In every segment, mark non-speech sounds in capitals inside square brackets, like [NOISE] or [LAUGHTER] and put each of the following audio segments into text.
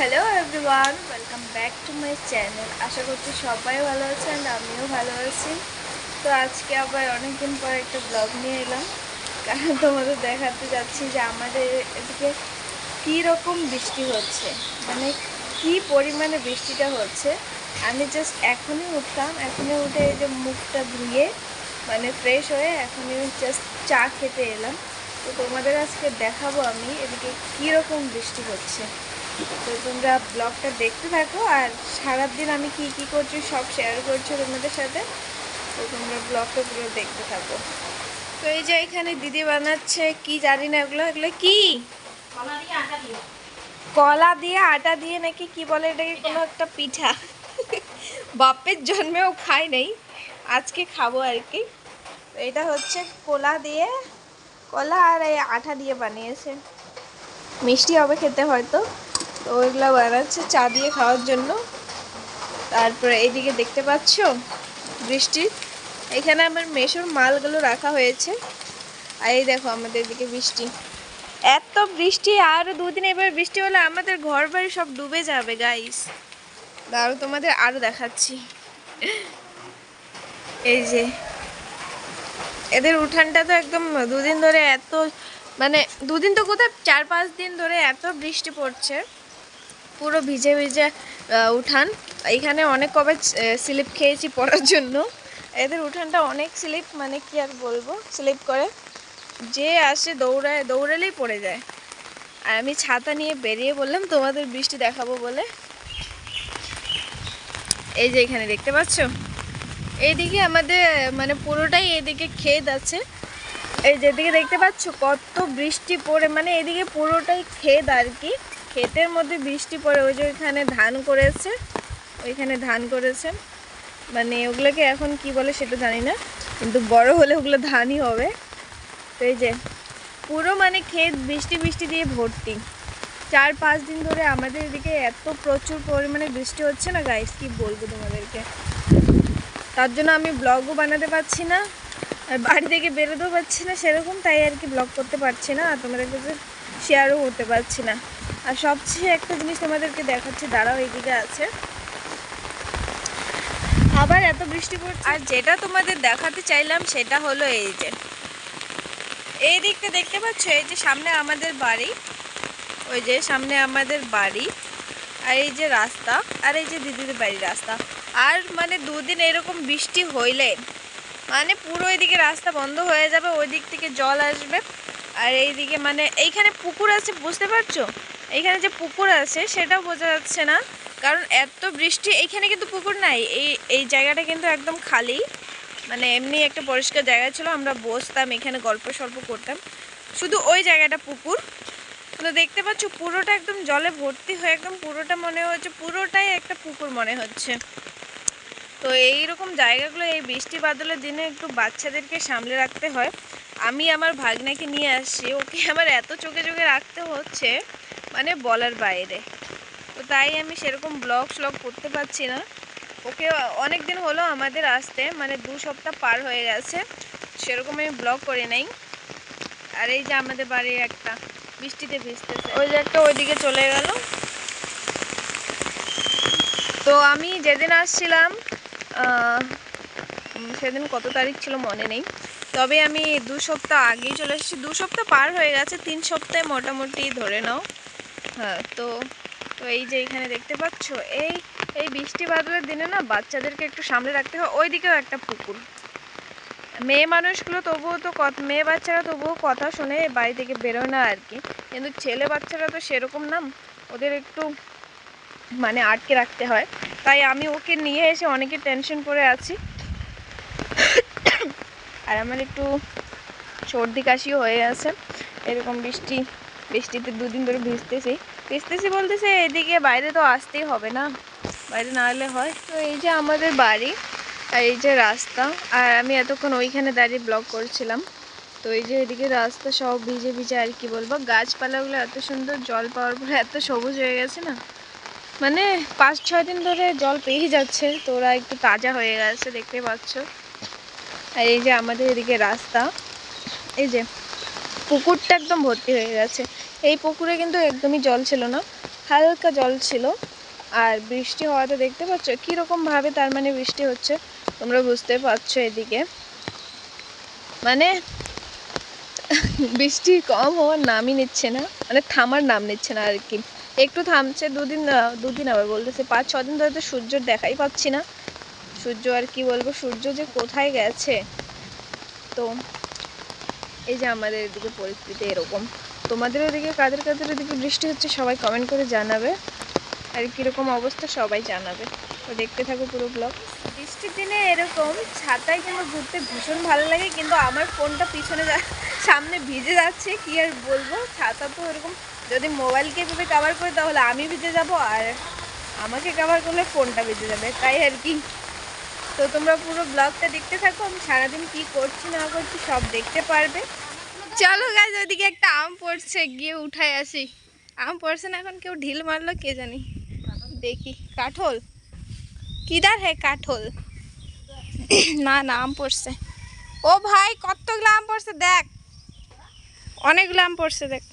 Hello everyone welcome back to my channel আশা করছি সবাই ভালো আছে অ্যান্ড আমিও ভালো আছি। তো আজকে আবার অনেকদিন পর একটা ব্লগ নিয়ে এলাম। কারণ তোমাদের দেখাতে যাচ্ছি যে আমাদের এদিকে কী রকম বৃষ্টি হচ্ছে। মানে কি পরিমাণে বৃষ্টিটা হচ্ছে। আমি জাস্ট এখনই উঠলাম, এখনই উঠে এই যে মুখটা ধুয়ে মানে ফ্রেশ হয়ে এখনই জাস্ট চা খেতে এলাম। তো তোমাদের আজকে দেখাবো আমি এদিকে কীরকম বৃষ্টি হচ্ছে। তো তোমরা ব্লগটা দেখতে থাকো আর সারাদিন আমি কি কি করছি সব শেয়ার করছি তোমাদের সাথে। তো তোমরা ব্লগটা পুরো দেখতে থাকো। তো এই যে এখানে দিদি বানাচ্ছে কি জানি না এগুলো এগুলো কি? কলা দিয়ে আটা দিয়ে। নাকি কি বলে এটাকে? কোনো একটা পিঠা। বাপের জন্মেও খাই নাই আজকে খাব আর কি। এটা হচ্ছে কলা দিয়ে কলা আর এই আটা দিয়ে বানিয়েছে। মিষ্টি হবে খেতে হয়তো। তো ওইগুলো বানাচ্ছে, চা দিয়ে খাওয়ার জন্য। তারপরে এইদিকে দেখতে পাচ্ছ বৃষ্টি। এখানে আমার মেশোর মালগুলো রাখা হয়েছে। আর এই দেখো আমাদের এদিকে বৃষ্টি। এত বৃষ্টি, আর দুদিন এবার বৃষ্টি হলে আমাদের ঘর বাড়ি সব ডুবে যাবে গাইস দাঁড়ো তোমাদের আরও দেখাচ্ছি। এই যে, এদের উঠানটা তো একদম দুদিন ধরে এত মানে দুদিন তো কোথায়, চার পাঁচ দিন ধরে এত বৃষ্টি পড়ছে। পুরো ভিজে ভিজে উঠান। এখানে অনেক কবে স্লিপ খেয়েছি পড়ার জন্য। এদের উঠানটা অনেক স্লিপ মানে কি আর বলব? স্লিপ করে যে আসে দৌড়ায় দৌড়ালেই পড়ে যায়। আর আমি ছাতা নিয়ে বেরিয়ে বললাম, তোমাদের বৃষ্টি দেখাবো বলে। এই যে এখানে দেখতে পাচ্ছ? এইদিকে আমাদের মানে পুরোটাই এদিকে ক্ষেত আছে। এই যেদিকে দেখতে পাচ্ছ, কত বৃষ্টি পড়ে মানে এদিকে পুরোটাই ক্ষেত আর কি। ক্ষেতের মধ্যে বৃষ্টি পড়ে, ওই যে ওইখানে ধান করেছে, ওইখানে ধান করেছে। মানে ওগুলোকে এখন কি বলে সেটা জানি না, কিন্তু বড় হলে ওগুলো ধানই হবে। তো এই যে, পুরো মানে ক্ষেত বৃষ্টি বৃষ্টি দিয়ে ভর্তি। চার পাঁচ দিন ধরে আমাদের এদিকে এত প্রচুর পরিমাণে বৃষ্টি হচ্ছে না গাইস কি বলব তোমাদেরকে? তার জন্য আমি ব্লগও বানাতে পারছি না, আর বাড়ি থেকে বেরোতেও পারছি না সেরকম, তাই আর কি ব্লগ করতে পারছি না, আর তোমাদের কাছে শেয়ারও করতে পারছি না। আর সবচেয়ে একটা জিনিস তোমাদেরকে দেখাচ্ছে, দাঁড়াও, এইদিকে আছে। আবার এত বৃষ্টি পড়ছে। আর যেটা তোমাদের দেখাতে চাইলাম, সেটা হলো এই যে। এই দিকটা দেখতে পাচ্ছ? এই যে সামনে আমাদের বাড়ি। ওই যে সামনে আমাদের বাড়ি। আর এই যে রাস্তা। আর এই যে দিদিদের বাড়ির রাস্তা। আর মানে দুদিন এরকম বৃষ্টি হইলে মানে পুরো এদিকে রাস্তা বন্ধ হয়ে যাবে ওই দিক থেকে জল আসবে। আর এইদিকে মানে এইখানে পুকুর আছে, বুঝতে পারছ? এইখানে যে পুকুর আছে সেটাও বোঝা যাচ্ছে না। কারণ এত বৃষ্টি এইখানে কিন্তু পুকুর নাই। এই এই জায়গাটা কিন্তু একদম খালি। মানে এমনি একটা পরিষ্কার জায়গা ছিল, আমরা বসতাম, এখানে গল্প সল্প করতাম। শুধু ওই জায়গাটা পুকুর। তো দেখতে পাচ্ছ, পুরোটা একদম জলে ভর্তি হয়ে, একদম পুরোটা মনে হচ্ছে, পুরোটাই একটা পুকুর মনে হচ্ছে। তো এই রকম জায়গাগুলো, এই বৃষ্টি বাদলের দিনে একটু বাচ্চাদেরকে সামলে রাখতে হয়। আমি আমার ভাগ্নাকে নিয়ে আসছি, ওকে আমার এত চোখে চোখে রাখতে হচ্ছে। মানে বলার বাইরে। তো তাই আমি সেরকম ব্লগ শ্লগ করতে পারছি না। ওকে অনেক দিন হলো আমাদের আসতে মানে দু সপ্তাহ পার হয়ে গেছে। সেরকম আমি ব্লগ করি নাই। আর এই যে আমাদের বাড়ি একটা বৃষ্টিতে ভিজতেছে। ওই যে একটা ওইদিকে চলে গেল। তো আমি যেদিন আসছিলাম সেদিন কত তারিখ ছিল মনে নেই। তবে আমি দু সপ্তাহ আগেই চলে এসেছি। দু সপ্তাহ পার হয়ে গেছে তিন সপ্তাহে মোটামুটি ধরে নাও। তো তো এই যে এখানে দেখতে পাচ্ছ, এই এই বৃষ্টি বাদলের দিনে না বাচ্চাদেরকে একটু সামলে রাখতে হয় ওই দিকেও একটা পুকুর। মেয়ে মানুষগুলো তবুও তো মেয়ে বাচ্চারা তবুও কথা শুনে, বাড়ি থেকে বেরোয় না আর কি। কিন্তু ছেলে বাচ্চারা তো সেরকম না, ওদের একটু মানে আটকে রাখতে হয়। তাই আমি ওকে নিয়ে এসে অনেকে টেনশন করে আছি। আর আমার একটু সর্দি কাশিও হয়ে আছে। এরকম বৃষ্টি, বৃষ্টিতে দুদিন ধরে ভিজতেছি। ভিজতেছি বলতেছে, এদিকে বাইরে তো আসতেই হবে না। বাইরে না হলে হয়। তো এই যে আমাদের বাড়ি আর এই যে রাস্তা, আর আমি এতক্ষণ ওইখানে দাঁড়িয়ে ব্লগ করছিলাম। তো এই যে এদিকে রাস্তা সব ভিজে ভিজে আর কি বলব, গাছপালাগুলো এত সুন্দর জল পাওয়ার পরে এত সবুজ হয়ে গেছে না। মানে পাঁচ ছয় দিন ধরে জল পেয়ে যাচ্ছে, তো ওরা একটু তাজা হয়ে গেছে দেখতে পাচ্ছ। আর এই যে আমাদের এদিকে রাস্তা, এই যে পুকুরটা একদম ভর্তি হয়ে গেছে। এই পুকুরে কিন্তু একদমই জল ছিল না, হালকা জল ছিল। আর বৃষ্টি হওয়াতে দেখতে পাচ্ছ কীরকমভাবে তার মানে বৃষ্টি হচ্ছে, তোমরা বুঝতে পারছ এদিকে। মানে বৃষ্টি কম হওয়ার নামই নিচ্ছে না মানে থামার নাম নিচ্ছে না আর কি একটু থামছে, দুদিন দুদিন আবার বলতেছে, পাঁচ, ছ দিন ধরে তো সূর্যর দেখাই পাচ্ছি না। সূর্য আর কি বলব, সূর্য যে কোথায় গেছে? তো এই যে আমাদের এদিকে পরিস্থিতি এরকম। তোমাদের ওদিকে, কাদের কাদের ওদিকে বৃষ্টি হচ্ছে সবাই কমেন্ট করে জানাবে। আর কীরকম অবস্থা সবাই জানাবে। তো দেখতে থাকো পুরো ব্লগ বৃষ্টির দিনে এরকম ছাতায় কিন্তু ঘুরতে ভীষণ ভালো লাগে, কিন্তু আমার ফোনটা পিছনে সামনে ভিজে যাচ্ছে, কি আর বলব? ছাতা তো এরকম, যদি মোবাইলকে এভাবে কাভার করি তাহলে আমি ভিজে যাব, আর আমাকে কাভার করলে ফোনটা ভিজে যাবে, তাই আর কি। তো তোমরা পুরো ব্লগটা দেখতে থাকো, আমি সারাদিন কি করছি না করছি সব দেখতে পারবে। চলো গাছ ওইদিকে একটা আম পড়ছে, গিয়ে উঠায় আসি। আম পড়ছে না এখন, কেউ ঢিল মারলো, কে জানি। দেখি, কাঠল? কিদার হে কাঠল? না না, আম পড়ছে। ও ভাই, কতগুলো আম পড়ছে, দেখ। অনেকগুলো আম পড়ছে, দেখ।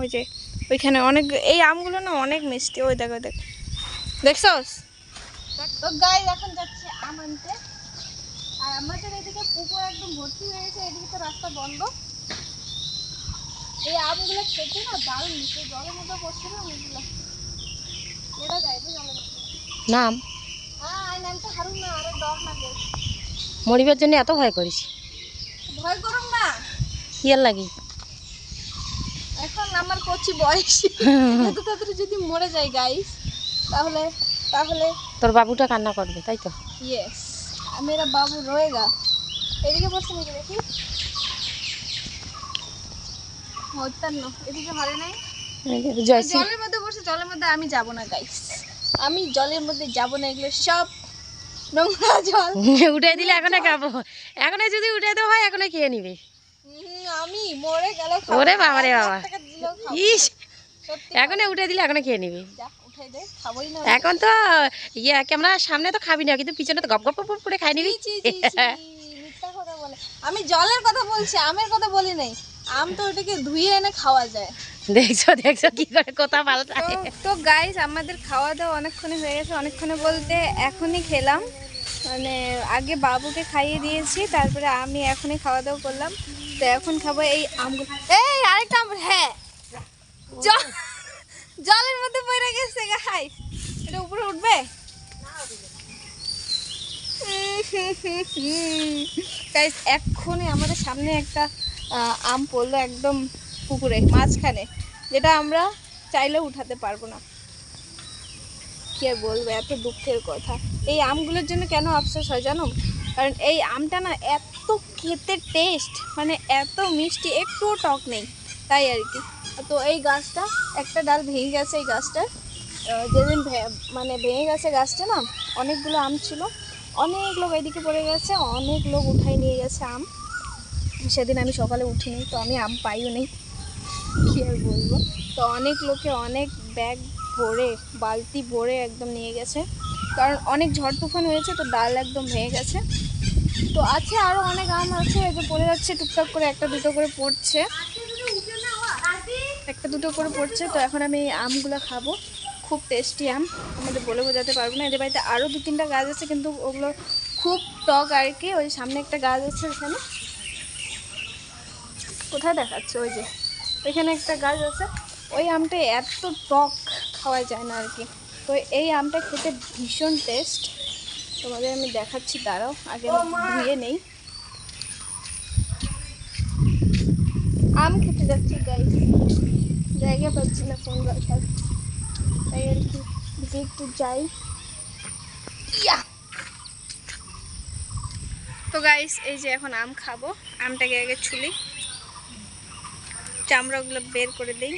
ওই যে, ওইখানে অনেক, এই আমগুলো না অনেক মিষ্টি। ওই দেখো, দেখ। দেখছস? তো গাই এখন যাচ্ছে আম আনতে। আর আমাদের এদিকে পুকুর একদম ভর্তি হয়েছে এদিকে তো রাস্তা বন্ধ। এই আমগুলো খেতে না দারুণ মিষ্টি জলের মধ্যে পড়ছে না আমগুলো? এটা যাইবে জলের নাম? হ্যাঁ আই নামতে হারুন না আরে ডর লাগে মরিবার জন্য এত ভয় করিস? ভয় করুন না। ইয়ার লাগি? এখন আমার কচি বয়স। [LAUGHS] এত তাড়াতাড়ি যদি মরে যায় গাইস তাহলে তাহলে তোর বাবুটা কান্না করবে তাই তো? ইয়েস মেরা বাবু রয়েগা। এদিকে বসে নাকি দেখি? হতার এদিকে হরে নাই। জলের মধ্যে বসে জলের মধ্যে আমি যাব না গাইস আমি জলের মধ্যে যাব না এগুলো সব নোংরা জল। [LAUGHS] উঠে দিলে এখনও খাব। এখনও যদি উঠে দেওয়া হয় এখনও খেয়ে নিবে। আমি মরে গেলে ওরে বাবা রে বাবা। ইস! এখনও উঠে দিলে এখনও খেয়ে নিবে। যা উঠাই দে খাবোই না এখন তো ইয়ে ক্যামেরা সামনে তো খাবি না কিন্তু পিছনে তো গপ গপ করে খাই নিবি। আমি জলের কথা বলছি আমের কথা বলি নাই। আম তো ওটাকে ধুয়ে এনে খাওয়া যায়। দেখছ দেখছ কি করে কথা পাল্টায়। তো তো গাইস আমাদের খাওয়া দাওয়া অনেকক্ষণে হয়ে গেছে। অনেকক্ষণে বলতে এখনই খেলাম। মানে আগে বাবুকে খাইয়ে দিয়েছি তারপরে আমি এখনই খাওয়া দাওয়া করলাম। তো এখন খাব এই আমগুলো এই আরেকটা আম হ্যাঁ। জলের মধ্যে পড়ে গেছে গাইস এটা উপরে উঠবে? [LAUGHS] এক্ষুনি আমাদের সামনে একটা আম পড়ল একদম পুকুরে, মাঝখানে, যেটা আমরা চাইলেও উঠাতে পারব না। কি আর বলব, এত দুঃখের কথা। এই আমগুলোর জন্য কেন আফসোস হয় জানো? কারণ এই আমটা না এত খেতে টেস্ট মানে এত মিষ্টি একটুও টক নেই, তাই আর কি। তো এই গাছটা, একটা ডাল ভেঙে গেছে এই গাছটার। যেদিন মানে ভেঙে গেছে গাছটা না, অনেকগুলো আম ছিল। অনেক লোক এদিকে পড়ে গেছে, অনেক লোক উঠাই নিয়ে গেছে আম। সেদিন আমি সকালে উঠিনি, তো আমি আম পাইও নেই। কী আর বলব? তো অনেক লোকে অনেক ব্যাগ ভরে, বালতি ভরে একদম নিয়ে গেছে। কারণ অনেক ঝড় তুফান হয়েছে, তো ডাল একদম ভেঙে গেছে। তো আছে আরও অনেক আম আছে, এই যে পড়ে যাচ্ছে, টুকটাক করে একটা দুটো করে পড়ছে। একটা দুটো করে পড়ছে, তো এখন আমি এই আমগুলো খাব। খুব টেস্টি আম আমাদের বলে বোঝাতে পারব না। এদের বাড়িতে আরও দু তিনটা গাছ আছে, কিন্তু ওগুলো খুব টক আর কি, ওই সামনে একটা গাছ আছে ওখানে। কোথায় দেখাচ্ছে? ওই যে ওইখানে একটা গাছ আছে। ওই আমটা এত টক খাওয়া যায় না আর কি তো এই আমটা খেতে ভীষণ টেস্ট তোমাদের আমি দেখাচ্ছি দাঁড়াও আগে ধুয়ে নেই। আম খেতে যাচ্ছি গাই জায়গা পাচ্ছি না ফোন রাখার। তাই আর কি যে একটু যাই। ইয়া! তো গাইস এই যে এখন আম খাব। আমটাকে আগে ছুলি। চামড়াগুলো বের করে দিই।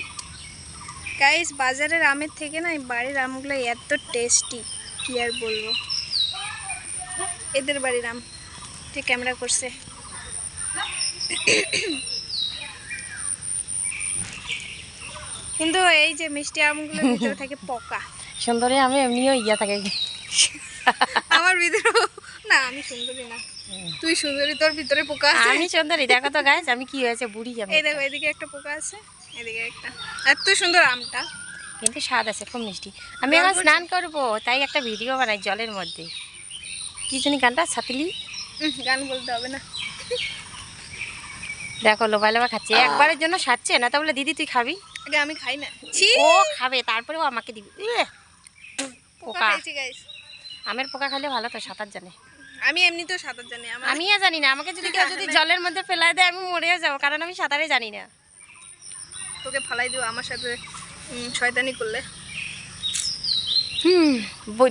গাইস বাজারের আমের থেকে না এই বাড়ির আমগুলো এত টেস্টি কি আর বলব? এদের বাড়ির আম ঠিক ক্যামেরা করছে। কিন্তু এই যে মিষ্টি আমগুলোর ভিতরে থাকে পোকা। সুন্দরী আমি এমনিও ইয়া থাকে। আমার ভিতরে না আমি সুন্দরী না। তুই সুন্দরী তোর ভিতরে পোকা আছে? আমি সুন্দরী দেখো তো গাছ আমি কি হয়েছে বুড়ি আমি। এই দেখো এদিকে একটা পোকা আছে এদিকে একটা। এত সুন্দর আমটা। কিন্তু স্বাদ আছে খুব মিষ্টি। আমি এখন স্নান করব তাই একটা ভিডিও বানাই জলের মধ্যে। কি জানি গানটা ছাতিলি? গান বলতে হবে না। দেখো লোবা লোবা খাচ্ছে। একবারের জন্য সারছে না তা বলে দিদি তুই খাবি? আগে আমি খাই না। ও খাবে তারপরে ও আমাকে দিবি। পোকা আমের পোকা খেলে ভালো তো সাঁতার জানে। আমি এমনিতেও সাঁতার জানি আমিও জানি না আমাকে যদি কেউ যদি জলের মধ্যে ফেলায় দেয় আমি মরেও যাব কারণ আমি সাঁতারে জানি না। তোকে ফালাই দিও আমার সাথে শয়তানি করলে। হুম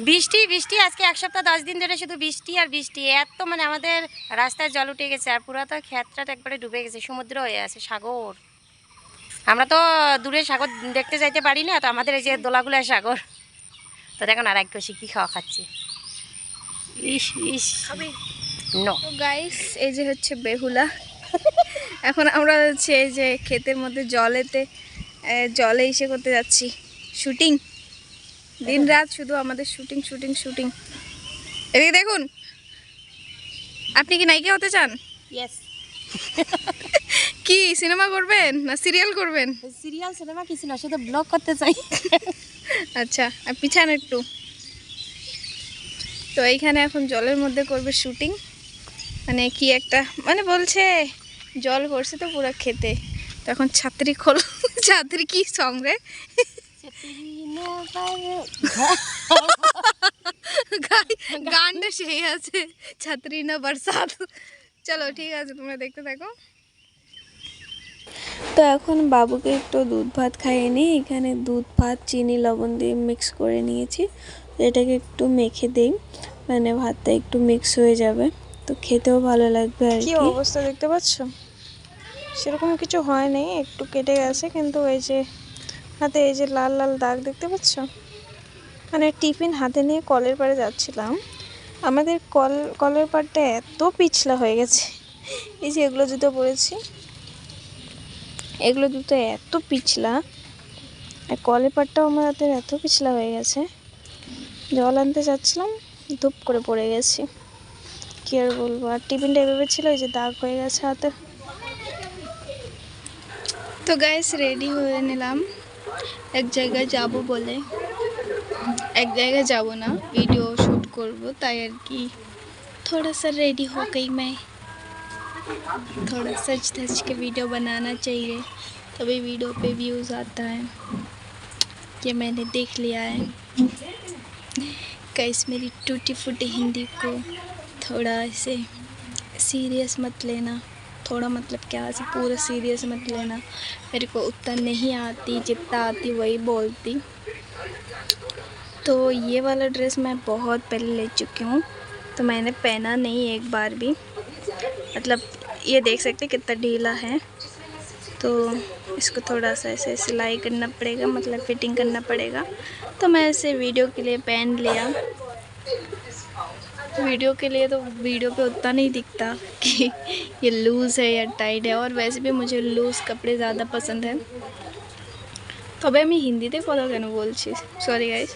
বৃষ্টি বৃষ্টি আজকে এক সপ্তাহ দশ দিন ধরে শুধু বৃষ্টি আর বৃষ্টি এত মানে আমাদের রাস্তায় জল উঠে গেছে আর পুরো তো ক্ষেত্রাট একবারে ডুবে গেছে সমুদ্র হয়ে আছে সাগর। আমরা তো দূরে সাগর দেখতে যাইতে পারি না তো আমাদের এই যে দোলাগুলা সাগর। তো দেখুন আর এক কষি কী খাওয়া খাচ্ছে। ইস ইস। গাইস এই যে হচ্ছে বেহুলা। এখন আমরা হচ্ছে এই যে ক্ষেতের মধ্যে জলেতে জলে ইসে করতে যাচ্ছি। শুটিং দিন রাত শুধু আমাদের শুটিং শুটিং শুটিং এদিকে দেখুন। আপনি কি নায়িকা হতে চান? [LAUGHS] কি সিনেমা করবেন না সিরিয়াল করবেন? সিরিয়াল সিনেমা কিছু না শুধু ব্লগ করতে চাই। [LAUGHS] আচ্ছা আর পিছান একটু। তো এইখানে এখন জলের মধ্যে করবে শুটিং মানে কি একটা মানে বলছে, জল করছে তো পুরো খেতে। তো এখন ছাত্রী খোল, [LAUGHS] ছাত্রী কি সং গানটা সেই আছে, ছাত্রী না বরসাত। চলো ঠিক আছে, তোমরা দেখতে থাকো। তো এখন বাবুকে একটু দুধ ভাত খাইয়ে নিই। এখানে দুধ, ভাত, চিনি, লবণ দিয়ে মিক্স করে নিয়েছি। এটাকে একটু মেখে দেই। মানে ভাতটা একটু মিক্স হয়ে যাবে। তো খেতেও ভালো লাগবে আর কি অবস্থা দেখতে পাচ্ছ? সেরকম কিছু হয়নি একটু কেটে গেছে কিন্তু এই যে হাতে এই যে লাল লাল দাগ দেখতে পাচ্ছ? মানে টিফিন হাতে নিয়ে কলের পাড়ে যাচ্ছিলাম। আমাদের কল কলের পাড়টা এত পিছলা হয়ে গেছে। এই যে এগুলো জুতো পরেছি। এগুলো জুতো এত পিছলা। আর কলের পাড়টাও আমার হাতের এত পিছলা হয়ে গেছে। জল আনতে যাচ্ছিলাম ধূপ করে পড়ে গেছি কি আর বলবো আর টিফিনটা এভাবে ছিল ওই যে দাগ হয়ে গেছে হাতে তো গাইস রেডি হয়ে নিলাম এক জায়গায় যাব বলে এক জায়গায় যাব না ভিডিও শ্যুট করব তাই আর কি थोड़ा सा रेडी हो गई मैं थोड़ा सच धज के वीडियो बनाना चाहिए तभी वीडियो पे व्यूज़ आता है ये मैंने देख लिया है कैस मेरी टूटी फूटी हिंदी को थोड़ा ऐसे सीरियस मत लेना। थोड़ा मतलब क्या ऐसे पूरा सीरियस मत लेना। मेरे को उतना नहीं आती जितना आती, वही बोलती। तो ये वाला ड्रेस मैं बहुत पहले ले चुकी हूँ। तो मैंने पहना नहीं एक बार भी। मतलब ये देख सकते कितना ढीला है। तो इसको थोड़ा सा ऐसे सिलाई करना पड़ेगा मतलब फिटिंग करना पड़ेगा तो मैं ऐसे वीडियो के लिए पहन लिया वीडियो के लिए तो वीडियो पे उतना नहीं दिखता [LAUGHS] कि ये लूज़ है या टाइट है और वैसे भी मुझे लूज़ कपड़े ज़्यादा पसंद है তবে আমি হিন্দিতে কথা কেন বলছি সরি গাইস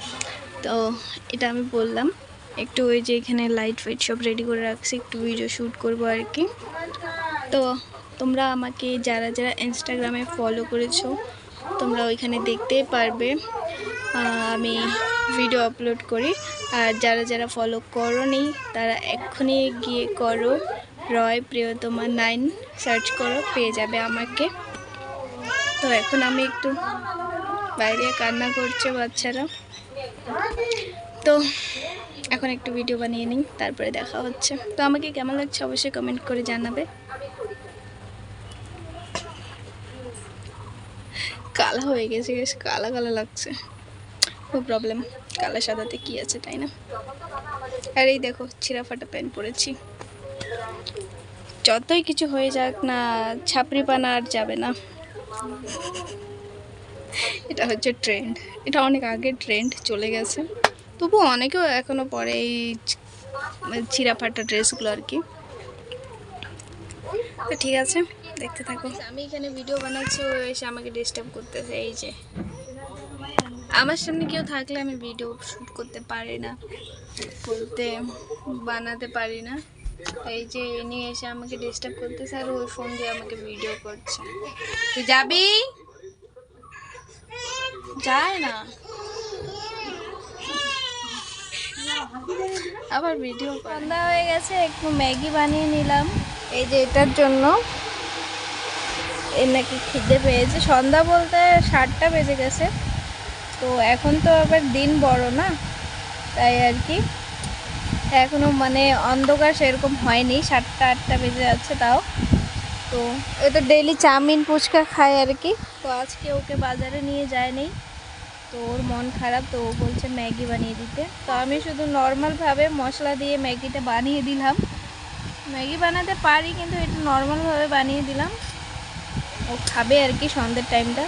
তো এটা আমি বললাম একটু ওই যে এখানে লাইট ফাইট সব রেডি করে রাখছি একটু ভিডিও শ্যুট করবো আর কি তো তোমরা আমাকে যারা যারা ইনস্টাগ্রামে ফলো করেছ, তোমরা ওইখানে দেখতেই পারবে আমি ভিডিও আপলোড করি। আর যারা যারা ফলো করোনি, তারা এক্ষুনি গিয়ে করো। রয় প্রিয়তমা নাইন সার্চ করো, পেয়ে যাবে আমাকে। তো এখন আমি একটু বাইরে কান্না করছে বাচ্চারা। তো এখন একটু ভিডিও বানিয়ে নিই, তারপরে দেখা হচ্ছে। তো আমাকে কেমন লাগছে অবশ্যই কমেন্ট করে জানাবে। কালা হয়ে গেছে, বেশ কালা কালা লাগছে। নো প্রবলেম কালা সাদাতে কি আছে, তাই না? আর এই দেখো ছিঁড়া ফাটা প্যান্ট পরেছি। যতই কিছু হয়ে যাক না, ছাপড়ি পানা আর যাবে না। এটা হচ্ছে ট্রেন্ড এটা অনেক আগে ট্রেন্ড চলে গেছে। তবু অনেকেও এখনও পরে এই ছি- মানে ছিঁড়া ফাটা ড্রেসগুলো আর কি। তো ঠিক আছে। দেখতে থাকো। আমি এখানে ভিডিও বানাচ্ছি ও এসে আমাকে ডিস্টার্ব করতেছে এই যে। আমার সামনে কেউ থাকলে আমি ভিডিও শ্যুট করতে পারি না বলতে বানাতে পারি না। এই যে এ নিয়ে এসে আমাকে ডিস্টার্ব করতেছে আর ওই ফোন দিয়ে আমাকে ভিডিও করছে। তুই যাবি? যায় না। আবার ভিডিও সন্ধ্যা হয়ে গেছে একটু ম্যাগি বানিয়ে নিলাম। এই যে এটার জন্য এর নাকি খিদে পেয়েছে। সন্ধ্যা বলতে সাতটা বেজে গেছে। তো এখন তো আবার দিন বড় না, তাই আর কি। এখনও মানে অন্ধকার সেরকম হয়নি, সাতটা আটটা বেজে যাচ্ছে তাও। তো এ তো ডেইলি চাউমিন, ফুচকা খায় আর কি। তো আজকে ওকে বাজারে নিয়ে যায়নি। তো ওর মন খারাপ, তো ও বলছে ম্যাগি বানিয়ে দিতে। তো আমি শুধু নর্মালভাবে মশলা দিয়ে ম্যাগিটা বানিয়ে দিলাম। ম্যাগি বানাতে পারি, কিন্তু এটা নর্মালভাবে বানিয়ে দিলাম। ও খাবে আর কি সন্ধ্যের টাইমটা।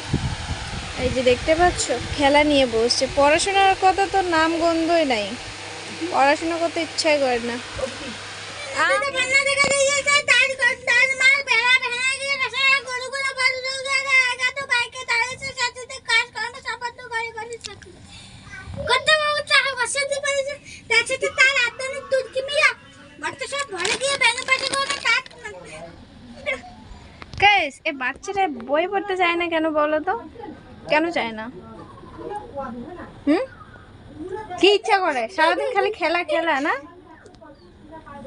এই যে দেখতে পাচ্ছ, খেলা নিয়ে বসছে। পড়াশোনার কথা তো নাম গন্ধই নাই। পড়াশোনা করতে ইচ্ছাই করে না। এ বাচ্চারা বই পড়তে চায় না কেন বলো তো? কেন চায় না? হুম? কি ইচ্ছা করে? সারাদিন খালি খেলা খেলা, না?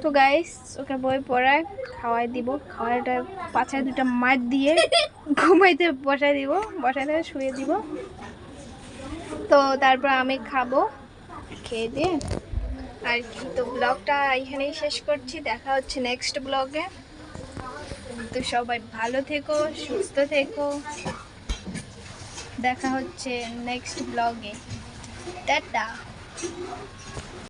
তো গাইস ওকে বই পড়ায় খাওয়াই দিব। খাওয়াইটা পাছায় দুটা মাছ দিয়ে ঘুমাইতে বসাই দিব। বসাই দিয়ে শুয়ে দিব। তো তারপর আমি খাব। খেয়ে দিয়ে। আর কি, তো ব্লগটা এখানেই শেষ করছি। দেখা হচ্ছে নেক্সট ব্লগে তো সবাই ভালো থেকো সুস্থ থেকো। দেখা হচ্ছে নেক্সট ব্লগে টাটা।